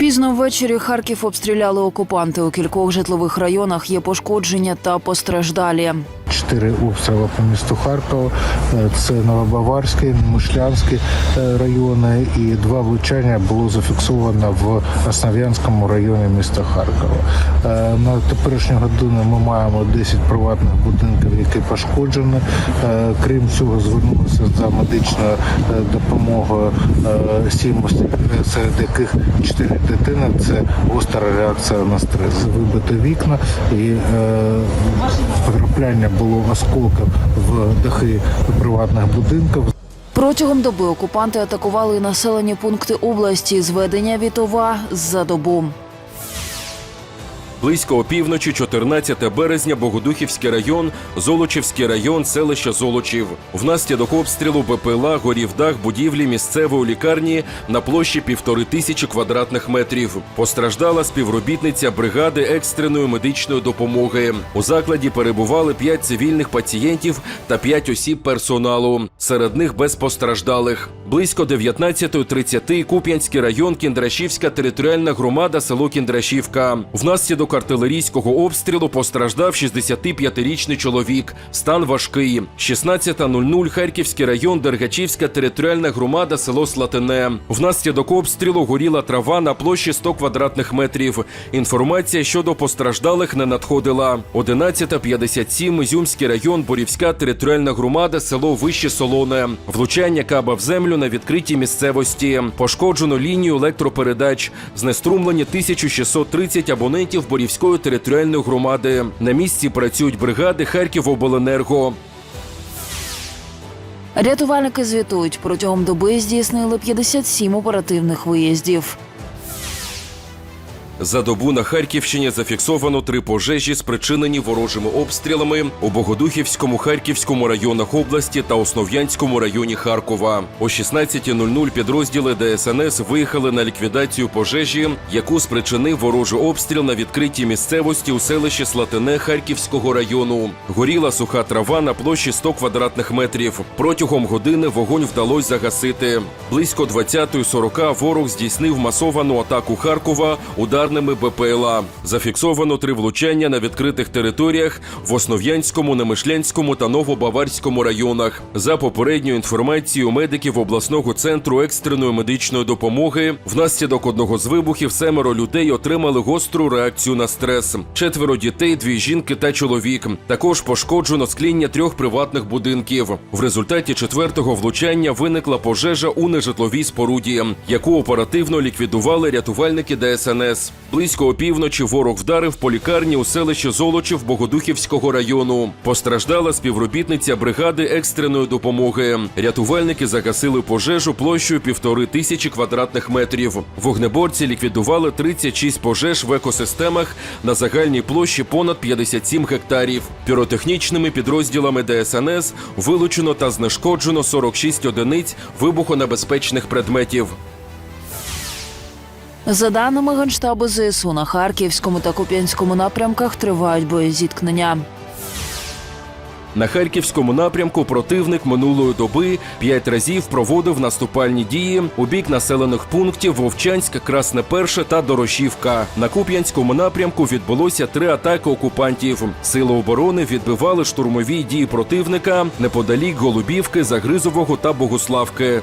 Пізно ввечері Харків обстріляли окупанти. У кількох житлових районах є пошкодження та постраждалі. Чотири обстріли по місту Харкова. Е, Це Новобаварський, Мишлянський е, райони, і два влучання було зафіксовано в Основ'янському районі міста Харкова. Е, На теперішню годину ми маємо 10 приватних будинків, які пошкоджені. Крім цього, звернулися за медичною допомогою сім серед яких 4 дитини. Це гостра реакція на стрес. Вибито вікна і потрапляння було осколків в дахи приватних будинків. Протягом доби окупанти атакували населені пункти області. Зведення Вітова за добу. Близько опівночі, 14 березня, Богодухівський район, Золочівський район, селище Золочів. Внаслідок обстрілу БПЛА горів дах будівлі місцевої лікарні на площі півтори тисячі квадратних метрів. Постраждала співробітниця бригади екстреної медичної допомоги. У закладі перебували 5 цивільних пацієнтів та 5 осіб персоналу. Серед них без постраждалих. Близько 19.30 Куп'янський район, Кіндрашівська територіальна громада, село Кіндрашівка. Внаслідок артилерійського обстрілу постраждав 65-річний чоловік. Стан важкий. 16.00 Харківський район, Дергачівська територіальна громада, село Слатине. Внаслідок обстрілу горіла трава на площі 100 квадратних метрів. Інформація щодо постраждалих не надходила. 11.57 Ізюмський район, Борівська територіальна громада, село Вище Солоне. Влучання каба в землю на відкритій місцевості. Пошкоджено лінію електропередач. Знеструмлені 1630 абонентів Борівської територіальної громади. На місці працюють бригади Харківобленерго. Рятувальники звітують, протягом доби здійснили 57 оперативних виїздів. За добу на Харківщині зафіксовано три пожежі, спричинені ворожими обстрілами у Богодухівському, Харківському районах області та Основ'янському районі Харкова. О 16.00 підрозділи ДСНС виїхали на ліквідацію пожежі, яку спричинив ворожий обстріл на відкритій місцевості у селищі Слатине Харківського району. Горіла суха трава на площі 100 квадратних метрів. Протягом години вогонь вдалося загасити. Близько 20.40 ворог здійснив масовану атаку Харкова ударними БПЛА. Зафіксовано три влучання на відкритих територіях в Основ'янському, Немишлянському та Новобаварському районах. За попередньою інформацією медиків обласного центру екстреної медичної допомоги, внаслідок одного з вибухів семеро людей отримали гостру реакцію на стрес. Четверо дітей, дві жінки та чоловік. Також пошкоджено скління трьох приватних будинків. В результаті четвертого влучання виникла пожежа у нежитловій споруді, яку оперативно ліквідували рятувальники ДСНС. Близько опівночі ворог вдарив по лікарні у селищі Золочів Богодухівського району. Постраждала співробітниця бригади екстреної допомоги. Рятувальники загасили пожежу площею півтори тисячі квадратних метрів. Вогнеборці ліквідували 36 пожеж в екосистемах на загальній площі понад 57 гектарів. Піротехнічними підрозділами ДСНС вилучено та знешкоджено 46 одиниць вибухонебезпечних предметів. За даними Генштабу ЗСУ, на Харківському та Куп'янському напрямках тривають боєзіткнення. На харківському напрямку противник минулої доби п'ять разів проводив наступальні дії у бік населених пунктів Вовчанськ, Красне Перше та Дорошівка. На Куп'янському напрямку відбулося три атаки окупантів. Сили оборони відбивали штурмові дії противника неподалік Голубівки, Загризового та Богуславки.